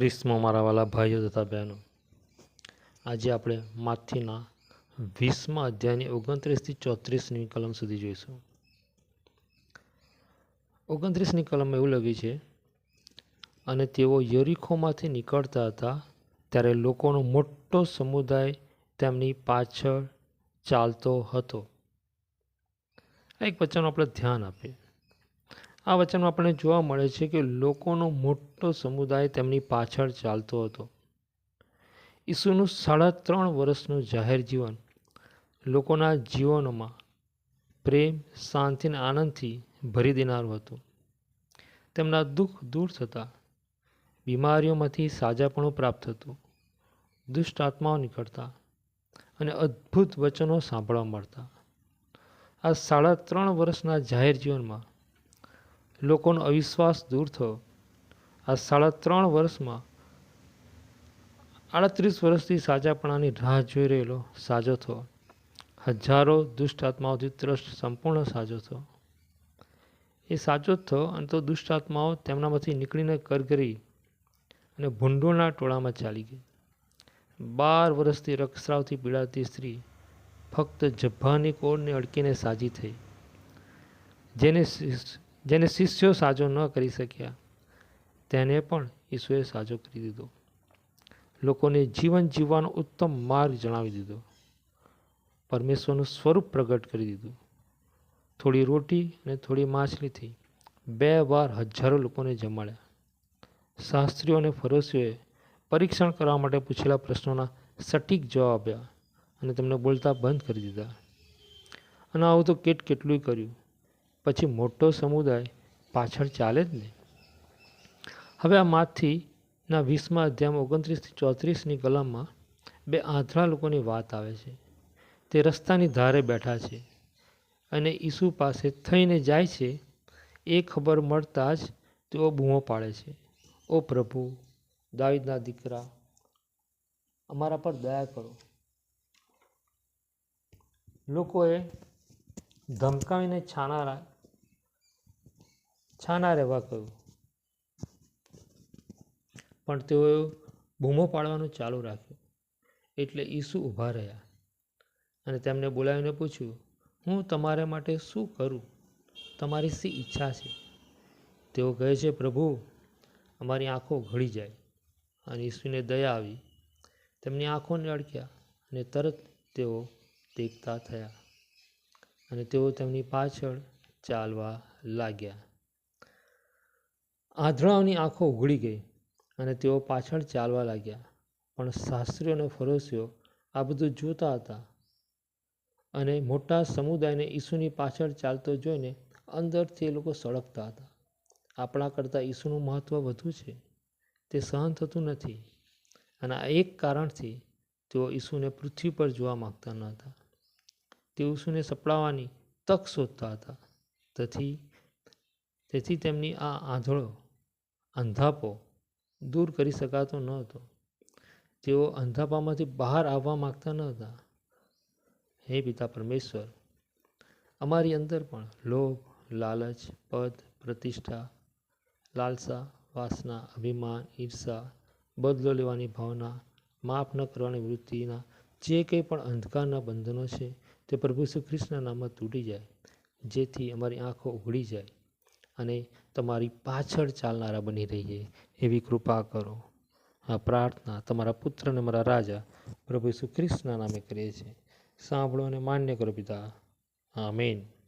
ખ્રિસ્તમાં મારા વાલા ભાઈઓ તથા બહેનો, આજે આપણે માથીના વીસમાં અધ્યાયની ઓગણત્રીસથી ચોત્રીસની કલમ સુધી જોઈશું. ઓગણત્રીસની કલમ એવું લગી છે, અને તેઓ યરીખોમાંથી નીકળતા હતા ત્યારે લોકોનો મોટો સમુદાય તેમની પાછળ ચાલતો હતો. આ એક વચન આપણે ધ્યાન આપીએ. આ વચનમાં આપણને જોવા મળે છે કે લોકોનો મોટો સમુદાય તેમની પાછળ ચાલતો હતો. ઈસુનું સાડા ત્રણ વર્ષનું જાહેર જીવન, લોકોના જીવનોમાં પ્રેમ, શાંતિ અને આનંદથી ભરી દેનારું હતું. તેમના દુઃખ દૂર થતાં બીમારીઓમાંથી સાજાપણું પ્રાપ્ત થતું, દુષ્ટ આત્માઓ નીકળતા અને અદ્ભુત વચનો સાંભળવા મળતા. આ સાડા ત્રણ વર્ષના જાહેર જીવનમાં લોકોનો અવિશ્વાસ દૂર થયો. આ સાડા ત્રણ વર્ષમાં આડત્રીસ વર્ષથી સાજાપણાની રાહ જોઈ રહેલો સાજો થયો. હજારો દુષ્ટ આત્માઓથી ત્રસ્ટ સંપૂર્ણ સાજો થયો. એ સાજો જ થયો અને તો દુષ્ટ આત્માઓ તેમનામાંથી નીકળીને કરગરી અને ભૂંડોળના ટોળામાં ચાલી ગઈ. બાર વર્ષથી રક્તસ્રાવથી પીડાતી સ્ત્રી ફક્ત જભ્ભાની કોળને અડકીને સાજી થઈ. જેને જેને શિષ્યો સાજો ન કરી શક્યા, તેને પણ ઈસુએ સાજો કરી દીધો. લોકોને જીવન જીવવાનો ઉત્તમ માર્ગ જણાવી દીધો. પરમેશ્વરનું સ્વરૂપ પ્રગટ કરી દીધું. થોડી રોટી અને થોડી માછલીથી બે વાર હજારો લોકોને જમાડ્યા. શાસ્ત્રીઓ અને ફરોશીઓએ પરીક્ષણ કરવા માટે પૂછેલા પ્રશ્નોના સટીક જવાબ આપ્યા અને તેમને બોલતા બંધ કરી દીધા. અને આવું તો કેટ કેટલું કર્યું. પછી મોટો સમુદાય પાછળ ચાલે જ ને હવે આ માથીના વીસમાં અધ્યાયમ ઓગણત્રીસથી ચોત્રીસની કલમમાં બે આંધળા લોકોની વાત આવે છે. તે રસ્તાની ધારે બેઠા છે અને ઈસુ પાસે થઈને જાય છે. એ ખબર મળતાં જ તેઓ બૂમો પાડે છે. ઓ પ્રભુ, દાવીદના દીકરા, અમારા પર દયા કરો. લોકોએ ધમકાવીને છાના છાના રહેવા કહ્યું પણ તેઓએ બૂમો પાડવાનું ચાલુ રાખ્યું. એટલે ઈસુ ઊભા રહ્યા. અને તેમને બોલાવીને પૂછ્યું, હું તમારા માટે શું કરું? તમારી શી ઈચ્છા છે? તેઓ કહે છે, પ્રભુ, અમારી આંખો ઘડી જાય. અને ઈસુને દયા આવી. તેમની આંખોને અડક્યા અને તરત તેઓ દેખતા થયા. અને તેઓ તેમની પાછળ ચાલવા લાગ્યા. આંધળાઓની આંખો ઉઘડી ગઈ અને તેઓ પાછળ ચાલવા લાગ્યા. પણ શાસ્ત્રીઓ અને ફરોશીઓ આ બધું જોતા હતા અને મોટા સમુદાયને ઈસુની પાછળ ચાલતો જોઈને અંદરથી એ લોકો સળગતા હતા. આપણા કરતાં ઈસુનું મહત્ત્વ વધુ છે. તે સહન થતું નથી અને આ એક કારણથી તેઓ ઈસુને પૃથ્વી પર જોવા માગતા ન હતા. તેઓ ઈસુને સપડાવવાની તક શોધતા હતા. તેથી તેથી તેમની આ આંધળો અંધાપો દૂર કરી શકાતો ન હતો. તેઓ અંધાપામાંથી બહાર આવવા માગતા ન હતા. હે પિતા પરમેશ્વર, અમારી અંદર પણ લોભ, લાલચ, પદ, પ્રતિષ્ઠા, લાલસા, વાસના, અભિમાન, ઈર્ષા, બદલો લેવાની ભાવના, માફ ન કરવાની વૃત્તિના જે કંઈ પણ અંધકારના બંધનો છે તે પ્રભુ શ્રી કૃષ્ણના નામમાં તૂટી જાય, જેથી અમારી આંખો ઉઘડી જાય અને તમારી પાછળ ચાલનારા બની રહીએ. એવી કૃપા કરો. આ પ્રાર્થના તમારા પુત્ર અને મારા રાજા પ્રભુ ઈસુ ખ્રિસ્તના નામે કરીએ છીએ. સાંભળો અને માન્ય કરો પિતા. આમેન.